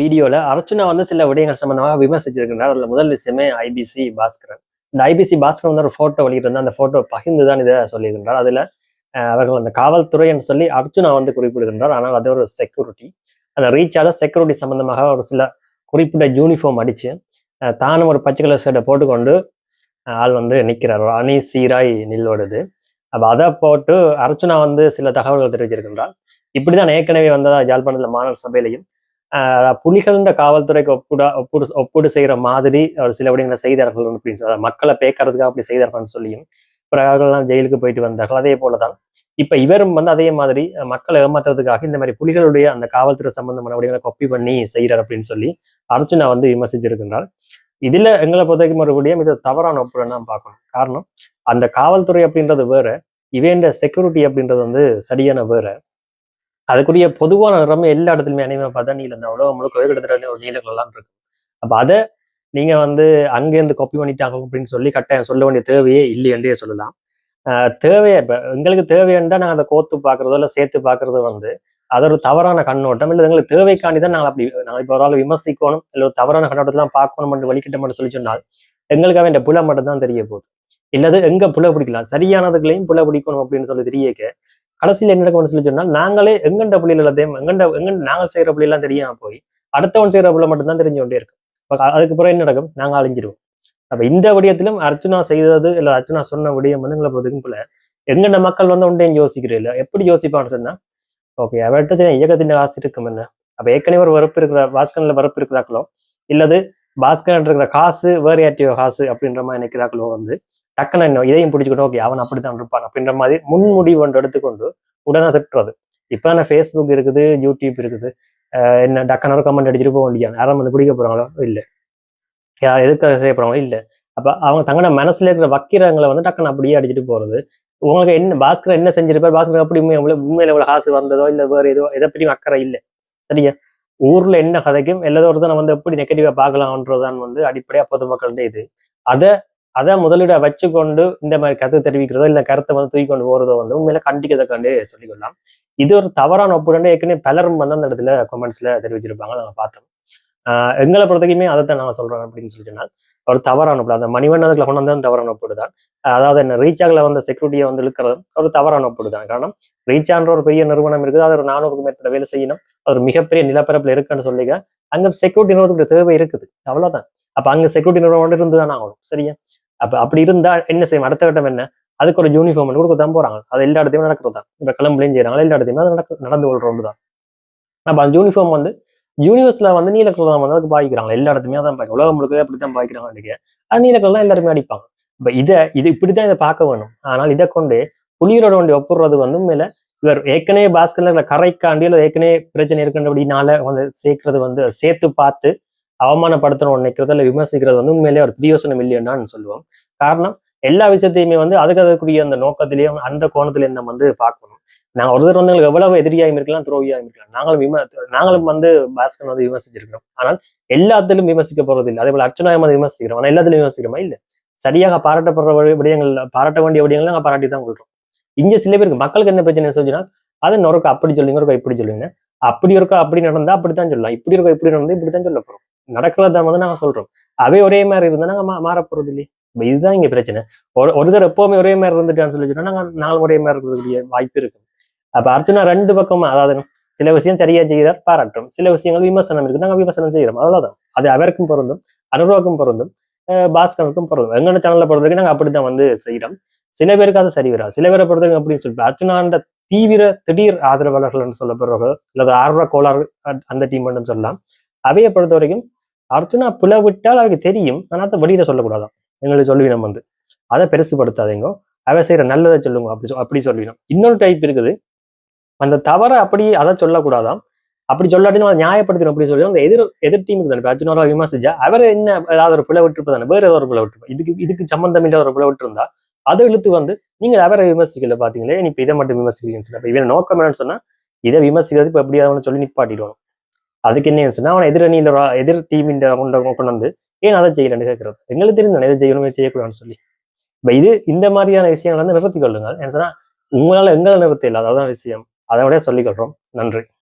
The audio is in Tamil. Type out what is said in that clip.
வீடியோவில் அர்ச்சுனா வந்து சில விடயங்கள் சம்பந்தமாக விமர்சிச்சிருக்கிறார். அதில் முதல் விஷயமே ஐபிசி பாஸ்கரன். இந்த ஐபிசி பாஸ்கரன் வந்து ஒரு ஃபோட்டோ வெளியிட்டிருந்தா அந்த ஃபோட்டோ பகிர்ந்து தான் இதை சொல்லியிருக்கின்றார். அதுல அவர்கள் அந்த காவல்துறை என்று சொல்லி அர்ச்சுனா வந்து குறிப்பிடுகின்றார். ஆனால் அது ஒரு செக்யூரிட்டி அந்த ரீச்சால செக்யூரிட்டி சம்பந்தமாக ஒரு சில குறிப்பிட்ட யூனிஃபார்ம் அடிச்சு தானும் ஒரு பச்சை கலர் ஷர்ட்டை போட்டுக்கொண்டு ஆள் வந்து நிற்கிறார் ஒரு அணி சீராய் நில்லோடுது அப்போ அதை போட்டு அர்ச்சுனா வந்து சில தகவல்கள் தெரிவிச்சிருக்கின்றார். இப்படிதான் ஏற்கனவே வந்ததா ஜாழ்ப்பாணத்தில் மாநகர சபையிலையும் புலிகள்ன்ற காவல்துறைக்கு ஒப்புட ஒப்புடு ஒப்புடு செய்கிற மாதிரி ஒரு சில விடயங்களை செய்தார்கள் அப்படின்னு சொல்லி மக்களை பேக்கறதுக்காக அப்படி செய்தார்கள்னு சொல்லியும் பிறகுலாம் ஜெயிலுக்கு போயிட்டு வந்தார்கள். அதே போலதான். இப்ப இவரும் வந்து அதே மாதிரி மக்களை ஏமாத்துறதுக்காக இந்த மாதிரி புலிகளுடைய அந்த காவல்துறை சம்பந்தமான விடயங்களை கொப்பி பண்ணி செய்கிறார் அப்படின்னு சொல்லி அர்ஜுனா வந்து விமர்சிச்சிருக்கின்றார். இதுல எங்களை பொறுத்தவரைக்கும் மறுபடியும் இது தவறான ஒப்புடன் தான் பார்க்கணும். காரணம் அந்த காவல்துறை அப்படின்றது வேற இவேண்ட செக்யூரிட்டி அப்படின்றது வந்து சரியான வேற. அதுக்குரிய பொதுவான நிறமே எல்லா இடத்துலயுமே அனிமே பார்த்தா நீல இந்த உலகம் முழுக்க கிட்டத்தட்ட ஒரு நீலங்கள்லாம் இருக்கு அப்போ அதை நீங்க வந்து அங்கேருந்து காப்பி பண்ணிட்டாங்க அப்படின்னு சொல்லி கட்டாயம் சொல்ல வேண்டிய தேவையே இல்லை என்றே சொல்லலாம். ஆஹ் தேவையை இப்போ எங்களுக்கு தேவையாண்டா நாங்கள் அதை கோத்து பார்க்குறதோ இல்லை சேர்த்து பார்க்கறதோ வந்து அது ஒரு தவறான கண்ணோட்டம். இல்லை எங்களுக்கு தேவைக்காண்டி தான் நாங்கள் அப்படி நாங்கள் இப்போ ஒரு ஆள் விமர்சிக்கணும். இல்லை ஒரு தவறான கண்ணோட்டத்தெல்லாம் பார்க்கணும் மட்டும் வலிக்கிட்ட மட்டும் சொல்லி சொன்னால் எங்களுக்காக இந்த புல மட்டும் தான் தெரிய போகுது. இல்லது எங்க புல பிடிக்கலாம்? சரியானதுகளையும் புல பிடிக்கணும் அப்படின்னு சொல்லி தெரியக்க கடைசியில் என்ன நடக்கும்னு சொல்லி சொன்னால் நாங்களே எங்கண்ட புள்ளியில் எல்லாத்தையும் எங்கண்ட எங்கண்ட நாங்கள் செய்கிற புள்ளியெல்லாம் தெரியாம போய் அடுத்தவன் செய்கிற புள்ள மட்டும்தான் தெரிஞ்சு கொண்டே இருக்கும். அதுக்கு பிறகு என்ன நடக்கும்? நாங்கள் அழிஞ்சிருவோம். அப்போ இந்த விடயத்திலும் அர்ச்சனா செய்தது இல்லை அர்ச்சனா சொன்ன விடயம் வந்து எங்களை பொறுத்தக்கும் போல எங்கண்ட மக்கள் வந்து ஒன்றையும் யோசிக்கிறே இல்லை? எப்படி யோசிப்பான்னு சொன்னா ஓகே அவர்கிட்ட இயக்கத்தின் காசு இருக்கும் என்ன? அப்போ ஏற்கனவே ஒரு வரப்பு இருக்கிற பாஸ்கனில் வரப்பு இருக்கிறாக்களோ இல்லது பாஸ்கன் இருக்கிற காசு வேறு யார்ட்டையோ காசு அப்படின்ற மாதிரி நினைக்கிறாக்களோ வந்து டக்குன்னு என்ன இதையும் பிடிச்சிக்கிட்டு ஓகே அவன் அப்படித்தான் இருப்பான் அப்படின்ற மாதிரி முன்முடிவு ஒன்று எடுத்துக்கொண்டு உடனே திட்டுறது. இப்போ தானே ஃபேஸ்புக் இருக்குது யூடியூப் இருக்குது. அஹ் என்ன டக்குன்னு ஒரு கமெண்ட் அடிச்சுட்டு போக முடியாது யாரும் வந்து பிடிக்க போறாங்களோ? இல்லை. யார் எதுக்காக செய்ய இல்லை. அப்ப அவங்க தங்களோட மனசுல இருக்கிற வக்கிரங்களை வந்து டக்குன்னு அப்படியே அடிச்சுட்டு போறது. உங்களுக்கு என்ன பாஸ்கர் என்ன செஞ்சிருப்பார்? பாஸ்கர் எப்படி உண்மை எவ்வளவு உண்மையில எவ்வளவு காசு வந்ததோ இல்லை வேற ஏதோ எதை பற்றியும் அக்கறை இல்லை. சரியா? ஊர்ல என்ன கதைக்கும் எல்லாதோ நம்ம வந்து எப்படி நெகட்டிவா பார்க்கலாம்ன்றதான் வந்து அடிப்படையாக பொதுமக்കളുடைய இது. அதை அதை முதலீட வச்சுக்கொண்டு இந்த மாதிரி கருத்து தெரிவிக்கிறதோ இல்ல கருத்தை வந்து தூக்கி கொண்டு போறதோ வந்து உண்மையில கண்டிக்கதற்காண்டு சொல்லிக்கொள்ளலாம். இது ஒரு தவறான ஒப்புடன் ஏற்கனவே பலரும் வந்து அந்த இடத்துல கமெண்ட்ஸ்ல தெரிவிச்சிருப்பாங்க. நாங்க பார்த்தோம். ஆஹ் எங்களை பொறுத்தவரைக்குமே அதை தான் நான் சொல்றேன் அப்படின்னு சொல்லி சொன்னால் ஒரு தவறான ஒப்புடு அந்த மணிவண்ணதுல கொண்டு வந்தது தவறான ஒப்புடு தான். அதாவது என்ன ரீச்சாக்ல வந்து செக்யூரிட்டியை வந்து இழுக்கிறது ஒரு தவறான ஒப்புடு தான். காரணம் ரீச்சான்ற ஒரு பெரிய நிறுவனம் இருக்குது. அது ஒரு நானூறுக்கும் மேற்பட்ட வேலை செய்யணும். அது ஒரு மிகப்பெரிய நிலப்பரப்புல இருக்குன்னு சொல்லிக்க அங்க செக்யூரிட்டி நிறுவனத்துக்கு தேவை இருக்குது. அவ்வளவுதான். அப்ப அங்க செக்யூரிட்டி நிறுவனம் இருந்துதான் ஆகணும். சரியா? அப்ப அப்படி இருந்தா என்ன செய்யும் அடுத்த கட்டம் என்ன? அதுக்கு ஒரு யூனிஃபார்ம் கொடுக்க தான் போறாங்க. அது எல்லா இடத்தையும் நடக்கிறது தான். இப்ப கிளம்புலையும் செய்யறாங்க எல்லா இடத்தையுமே அது நடக்க நடந்து கொள்றது தான். அப்ப அந்த யூனிஃபார்ம் வந்து யூனிவர்ஸ்ல வந்து நீல கலர் வந்து அதுக்கு பாய்க்கிறாங்க எல்லா இடத்துலையுமே தான் பாய்க்க உலகம் முழுக்கவே அப்படித்தான் பாய்க்கிறாங்க அன்றைக்கு அது நீல கலர் எல்லாருமே அடிப்பாங்க. இப்ப இதை இது இப்படித்தான் இதை பார்க்க வேணும். ஆனால் இதை கொண்டு புலியரோட வண்டி ஒப்புறது வந்து மேலே இவர் ஏற்கனவே பாஸ்கர்ல கரைக்காண்டி இல்லை ஏற்கனவே பிரச்சனை இருக்கின்றபடினால வந்து சேர்க்கறது வந்து சேர்த்து பார்த்து அவமானப்படுத்தணும் நினைக்கிறது இல்லை விமர்சிக்கிறது வந்து உண்மையிலேயே ஒரு பிரியோசனம் இல்லைன்னு சொல்லுவோம். காரணம் எல்லா விஷயத்தையுமே வந்து அதுக்கு அதுக்குரிய அந்த நோக்கத்திலேயும் அந்த கோணத்திலேயும் நம்ம வந்து பார்க்கணும். நாங்கள் ஒருத்தர் வந்து எங்களுக்கு எவ்வளவு எதிரியாகவும் இருக்கலாம் துரோகியாகவும் இருக்கலாம். நாங்களும் விம நாங்களும் வந்து பாஸ்கர் வந்து விமர்சிச்சிருக்கிறோம். ஆனால் எல்லாத்திலும் விமர்சிக்க போறது இல்லை அதே போல அர்ச்சனாயம் வந்து விமர்சிக்கிறோம். ஆனால் எல்லாத்திலும் விமர்சிக்கிறோமா? இல்லை. சரியாக பாராட்டப்படுற விடயங்கள் பாராட்ட வேண்டிய விடயங்கள் நாங்கள் பாராட்டி தான் கொள்றோம். இங்க சில பேருக்கு மக்களுக்கு என்ன பிரச்சனை சொல்லிச்சுன்னா அது இன்னொருக்கா? அப்படி சொல்லுங்க ஒருக்கா இப்படி சொல்லுங்க அப்படி இருக்கா? அப்படி நடந்தா அப்படித்தான் சொல்லலாம். இப்படி இருக்கா? இப்படி நடந்தா இப்படித்தான் சொல்ல போறோம். நடக்கிறத வந்து நாங்கள் சொல்றோம். அவை ஒரே மாதிரி இருந்தா நாங்க மா- போறது இல்லையே? இப்ப இதுதான் இங்க பிரச்சனை. ஒரு ஒருத்தர் எப்பவுமே ஒரே மாதிரி இருந்துட்டான்னு சொல்லி சொன்னா நாங்க நாலு ஒரே மாதிரி இருக்கிறதுக்குரிய வாய்ப்பு இருக்கும். அப்ப அர்ச்சனா ரெண்டு பக்கமா அதாவது சில விஷயம் சரியா செய்கிறார் பாராட்டும். சில விஷயங்கள் விமர்சனம் இருக்கு நாங்க விமர்சனம் செய்யறோம் அவ்வளவுதான். அது அவருக்கும் பொருந்தும் அனுராவுக்கும் பொருந்தும் அஹ் பாஸ்கருக்கும் பொருந்தும். எங்களோட சேனல்ல பொறுத்த வரைக்கும் நாங்க அப்படித்தான் வந்து செய்யறோம் சில பேருக்கு அது சரி வராது. சில பேரை பொறுத்த வரைக்கும் அப்படின்னு சொல்லிட்டு அர்ச்சனான்ற தீவிர திடீர் ஆதரவாளர்கள் சொல்லப்படுறவர்கள் அல்லது ஆர்வ கோளாறு அந்த டீம் மட்டும் சொல்லலாம். அவையை பொறுத்த வரைக்கும் அர்ச்சனா புலவிட்டால் அவருக்கு தெரியும். ஆனால் அதை வெளியில சொல்லக்கூடாதான். எங்களுக்கு சொல்லுவினம் வந்து. அதை பெருசுபடுத்தாதீங்க அவ செய்யற நல்லதை சொல்லுங்க. அப்படி அப்படி சொல்லிடும் இன்னொரு டைப் இருக்குது. அந்த தவறை அப்படி அதை சொல்லக்கூடாதாம் அப்படி சொல்லாட்டி நம்ம நியாயப்படுத்தணும் அப்படின்னு சொல்லி அந்த எதிர் எதிர் டீமுக்கு தானே. இப்ப அர்ஜுனோரா விமர்சிச்சா அவர் என்ன ஏதாவது ஒரு பிள்ளை விட்டு தானே. வேற ஏதாவது ஒரு பிள்ளை விட்டுருப்பா இதுக்கு இதுக்கு சம்பந்தம் இல்லாத ஒரு பிள்ளை விட்டுருந்தா அதை இழுத்து வந்து நீங்க அவரை விமர்சிக்கல பாத்தீங்களே நீ இப்ப இதை மட்டும் விமர்சிக்கிறீங்கன்னு சொன்னா இப்போ இவன் நோக்கம் என்னன்னு சொன்னா இதை விமர்சிக்கிறது இப்போ எப்படியாவது சொல்லி நிப்பாட்டிடுவாங்க அதுக்கு என்ன சொன்னா அவன் எதிரணியில வா- எதிர் டீமின் கொண்டு கொண்டு வந்து ஏன் அதை செய்யலன்னு கேட்கறது எங்களுக்கு தெரியும் எதை இதை செய்யணுமே செய்யக்கூடாதுன்னு சொல்லி. இப்போ இது இந்த மாதிரியான விஷயங்கள் வந்து நிறுத்திக் கொள்ளுங்கள். ஏன்னு சொன்னா உங்களால எங்களை நிறுத்த இல்லை. அதான் விஷயம். அதை விட சொல்லிக் கொள்றோம். நன்றி.